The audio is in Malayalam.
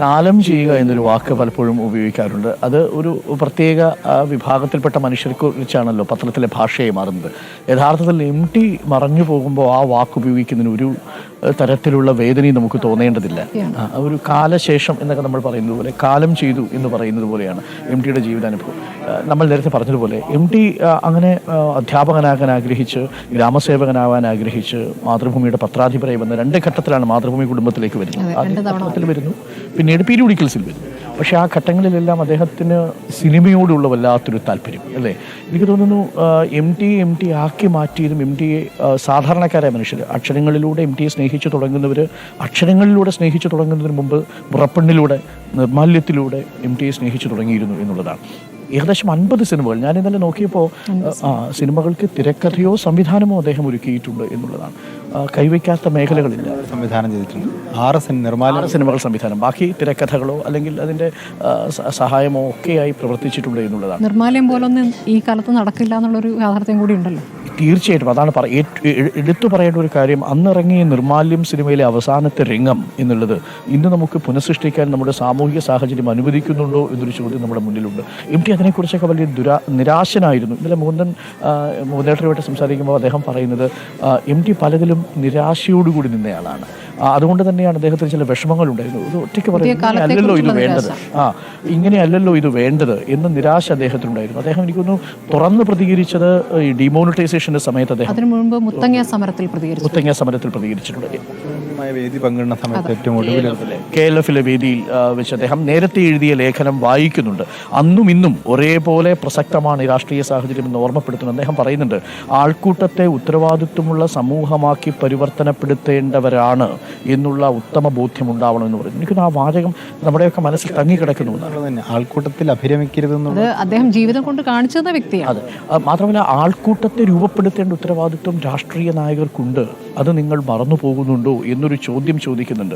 കാലം ചെയ്യുക എന്നൊരു വാക്ക് പലപ്പോഴും ഉപയോഗിക്കാറുണ്ട്. അത് ഒരു പ്രത്യേക വിഭാഗത്തിൽപ്പെട്ട മനുഷ്യരെ കുറിച്ചാണല്ലോ പത്രത്തിലെ ഭാഷയായി മാറുന്നത്. യഥാർത്ഥത്തിൽ എം ടി മറഞ്ഞു പോകുമ്പോൾ ആ വാക്ക് ഉപയോഗിക്കുന്നതിന് ഒരു തരത്തിലുള്ള വേദനയും നമുക്ക് തോന്നേണ്ടതില്ല. ഒരു കാലശേഷം എന്നൊക്കെ നമ്മൾ പറയുന്നത് പോലെ കാലം ചെയ്തു എന്ന് പറയുന്നത് പോലെയാണ് എം ടിയുടെ ജീവിതാനുഭവം നമ്മൾ നേരത്തെ പറഞ്ഞതുപോലെ എം ടി അങ്ങനെ അധ്യാപകനാകാൻ ആഗ്രഹിച്ച് ഗ്രാമസേവകനാവാൻ ആഗ്രഹിച്ച് മാതൃഭൂമിയുടെ പത്രാധിപരായി വന്ന രണ്ട് ഘട്ടത്തിലാണ് മാതൃഭൂമി കുടുംബത്തിലേക്ക് വരുന്നത്. ആദ്യം പത്രത്തിൽ വരുന്നു. പിന്നീട് പീരിയോഡിക്കൽസിൽ സിനിമ. പക്ഷേ ആ ഘട്ടങ്ങളിലെല്ലാം അദ്ദേഹത്തിന് സിനിമയോടുള്ള വല്ലാത്തൊരു താല്പര്യം അല്ലേ? എനിക്ക് തോന്നുന്നു എം ടി എം ടി ആക്കി മാറ്റിയതും എം ടിയെ സാധാരണക്കാരായ മനുഷ്യർ അക്ഷരങ്ങളിലൂടെ എം ടിയെ സ്നേഹിച്ചു തുടങ്ങുന്നവർ അക്ഷരങ്ങളിലൂടെ സ്നേഹിച്ചു തുടങ്ങുന്നതിന് മുമ്പ് മുറപ്പെണ്ണിലൂടെ നിർമാല്യത്തിലൂടെ എം ടിയെ സ്നേഹിച്ചു തുടങ്ങിയിരുന്നു എന്നുള്ളതാണ്. ഏകദേശം അൻപത് സിനിമകൾ. ഞാൻ ഇന്നലെ നോക്കിയപ്പോൾ ആ സിനിമകൾക്ക് തിരക്കഥയോ സംവിധാനമോ അദ്ദേഹം ഒരുക്കിയിട്ടുണ്ട് എന്നുള്ളതാണ്. കൈവയ്ക്കാത്ത മേഖലകളില്ല. സംവിധാനം ചെയ്തിട്ടുണ്ട്. ആറ് നിർമ്മാണ സിനിമകൾ സംവിധാനം. ബാക്കി തിരക്കഥകളോ അല്ലെങ്കിൽ അതിന്റെ സഹായമോ ഒക്കെയായി പ്രവർത്തിച്ചിട്ടുണ്ട് എന്നുള്ളതാണ്. നിർമ്മാലയം പോലൊന്നും ഈ കാലത്ത് നടക്കില്ല എന്നുള്ളൊരു യാഥാർത്ഥ്യം കൂടി ഉണ്ടല്ലോ. തീർച്ചയായിട്ടും അതാണ് പറ എടുത്തു പറയേണ്ട ഒരു കാര്യം. അന്നിറങ്ങിയ നിർമാല്യം സിനിമയിലെ അവസാനത്തെ രംഗം എന്നുള്ളത് ഇന്ന് നമുക്ക് പുനഃസൃഷ്ടിക്കാൻ നമ്മുടെ സാമൂഹിക സാഹചര്യം അനുവദിക്കുന്നുണ്ടോ എന്നൊരു ചോദ്യം നമ്മുടെ മുന്നിലുണ്ട്. എം ടി അതിനെക്കുറിച്ചൊക്കെ വലിയ ദുരാ നിരാശനായിരുന്നു. ഇന്നലെ മുകുന്ദൻ മുകുന്ദേട്ടരുമായിട്ട് സംസാരിക്കുമ്പോൾ അദ്ദേഹം പറയുന്നത് എം ടി പലതിലും നിരാശയോടുകൂടി നിന്നയാളാണ്. അതുകൊണ്ട് തന്നെയാണ് അദ്ദേഹത്തിന് ചില വിഷമങ്ങളുണ്ടായിരുന്നു ഒറ്റയ്ക്ക് പറയുന്നത് അല്ലല്ലോ ഇത് വേണ്ടത്. ആ ഇങ്ങനെയല്ലല്ലോ ഇത് വേണ്ടത് എന്ന നിരാശ അദ്ദേഹത്തിനുണ്ടായിരുന്നു. അദ്ദേഹം എനിക്കൊന്ന് തുറന്ന് പ്രതികരിച്ചത് ഈ ഡിമോണിറ്റൈസേഷന്റെ സമയത്ത് അദ്ദേഹം അതിനു മുൻപ് മുത്തങ്ങ സമരത്തിൽ പ്രതികരിച്ചു. മുത്തങ്ങ സമരത്തിൽ പ്രതികരിച്ചിട്ടുണ്ട്. വേദി പങ്കിടുന്ന സമയത്ത് ഏറ്റവും ഒടുവിൽ കെ എൽ എഫിലെ വേദിയിൽ വെച്ച് അദ്ദേഹം നേരത്തെ എഴുതിയ ലേഖനം വായിക്കുന്നുണ്ട്. അന്നും ഇന്നും ഒരേപോലെ പ്രസക്തമാണ് ഈ രാഷ്ട്രീയ സാഹചര്യം എന്ന് ഓർമ്മപ്പെടുത്തുന്നത് അദ്ദേഹം പറയുന്നുണ്ട് ആൾക്കൂട്ടത്തെ ഉത്തരവാദിത്വമുള്ള സമൂഹമാക്കി പരിവർത്തനപ്പെടുത്തേണ്ടവരാണ് എന്നുള്ള ഉത്തമ ബോധ്യം ഉണ്ടാവണമെന്ന് പറയുന്നു എനിക്കൊന്ന് ആ വാചകം നമ്മുടെയൊക്കെ മനസ്സിൽ തങ്ങിക്കിടക്കുന്നു. എന്നാണ് എന്നുള്ളത് തന്നെ. ആൾക്കൂട്ടത്തിൽ അഭിരമിക്കരുതെന്നുള്ള അത് അദ്ദേഹം ജീവിതം കൊണ്ട് കാണിച്ചു തന്ന വ്യക്തിയാണ്. അതെ. മാത്രമല്ല ആൾക്കൂട്ടത്തെ രൂപപ്പെടുത്തേണ്ട ഉത്തരവാദിത്വം രാഷ്ട്രീയ നായകർക്കുണ്ട്. അത് നിങ്ങൾ മറന്നു പോകുന്നുണ്ടോ എന്നൊരു ചോദ്യം ചോദിക്കുന്നുണ്ട്.